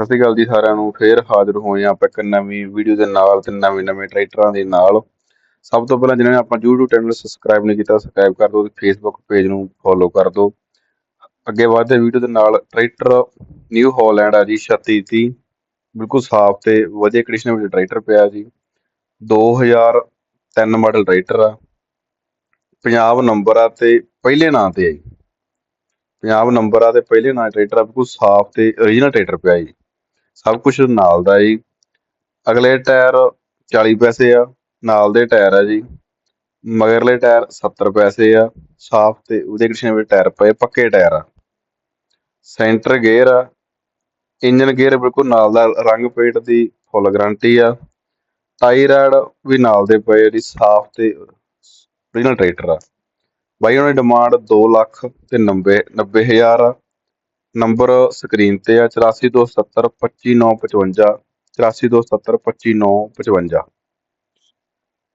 ਸਤਿ ਸ਼੍ਰੀ ਅਕਾਲ ਜੀ ਸਾਰਿਆਂ ਨੂੰ, ਫੇਰ ਹਾਜ਼ਰ ਹੋਏ ਹਾਂ ਆਪਾਂ ਇੱਕ ਨਵੀਂ ਵੀਡੀਓ ਦੇ ਨਾਲ ਤੇ ਨਵੇਂ ਨਵੇਂ ਟਰੈਕਟਰਾਂ ਦੇ ਨਾਲ। ਸਭ ਤੋਂ ਪਹਿਲਾਂ ਜਿਹਨਾਂ ਨੇ ਆਪਾਂ YouTube ਚੈਨਲ ਸਬਸਕ੍ਰਾਈਬ ਨਹੀਂ ਕੀਤਾ ਸਬਸਕ੍ਰਾਈਬ ਕਰ ਦਿਓ ਤੇ Facebook ਪੇਜ ਨੂੰ ਫੋਲੋ ਕਰ ਦਿਓ। ਅੱਗੇ ਵਧਦੇ ਵੀਡੀਓ ਦੇ ਨਾਲ ਟਰੈਕਟਰ ਨਿਊ ਹਾਲੈਂਡ ਆ ਜੀ 3630 ਬਿਲਕੁਲ ਸਾਫ਼ ਤੇ ਵਧੀਆ ਕੰਡੀਸ਼ਨ ਵਿੱਚ ਟਰੈਕਟਰ ਪਿਆ ਜੀ। 2003 ਮਾਡਲ ਟਰੈਕਟਰ ਆ, ਪੰਜਾਬ ਨੰਬਰ ਆ ਤੇ ਪਹਿਲੇ ਨਾਂ ਤੇ ਆ ਜੀ। ਪੰਜਾਬ ਨੰਬਰ ਆ ਤੇ ਪਹਿਲੇ ਨਾਂ ਟਰੈਕਟਰ ਆ, ਬਿਲਕੁਲ ਸਾਫ਼ ਤੇ origignal ਟਰੈਕਟਰ ਪਿਆ ਜੀ। ਸਭ ਕੁਝ ਨਾਲ ਦਾ ਜੀ। ਅਗਲੇ ਟਾਇਰ 40 ਪੈਸੇ ਆ, ਨਾਲ ਦੇ ਟਾਇਰ ਆ ਜੀ। ਮਗਰਲੇ ਟਾਇਰ 70 ਪੈਸੇ ਆ, ਸਾਫ਼ ਤੇ ਉਹਦੇ ਕੰਡੀਸ਼ਨ ਵਿੱਚ ਟਾਇਰ ਪਏ, ਪੱਕੇ ਟਾਇਰ ਆ। ਸੈਂਟਰ ਗੇਅਰ ਆ, ਇੰਜਨ ਗੇਅਰ ਬਿਲਕੁਲ ਨਾਲ ਦਾ, ਰੰਗ ਪੇਟ ਦੀ ਫੁੱਲ ਗਾਰੰਟੀ ਆ। ਟਾਇਰ ਵੀ ਨਾਲ ਦੇ ਪਏ ਜਿਹੜੀ ਸਾਫ਼ ਤੇ origignal ਟਰੈਕਟਰ ਆ। ਬਾਈ ਉਹਨਾਂ ਦੀ ਡਿਮਾਂਡ 2 ਲੱਖ ਤੇ 90 90000 ਆ। ਨੰਬਰ ਸਕਰੀਨ ਤੇ ਆ 8427 25955 8427 25955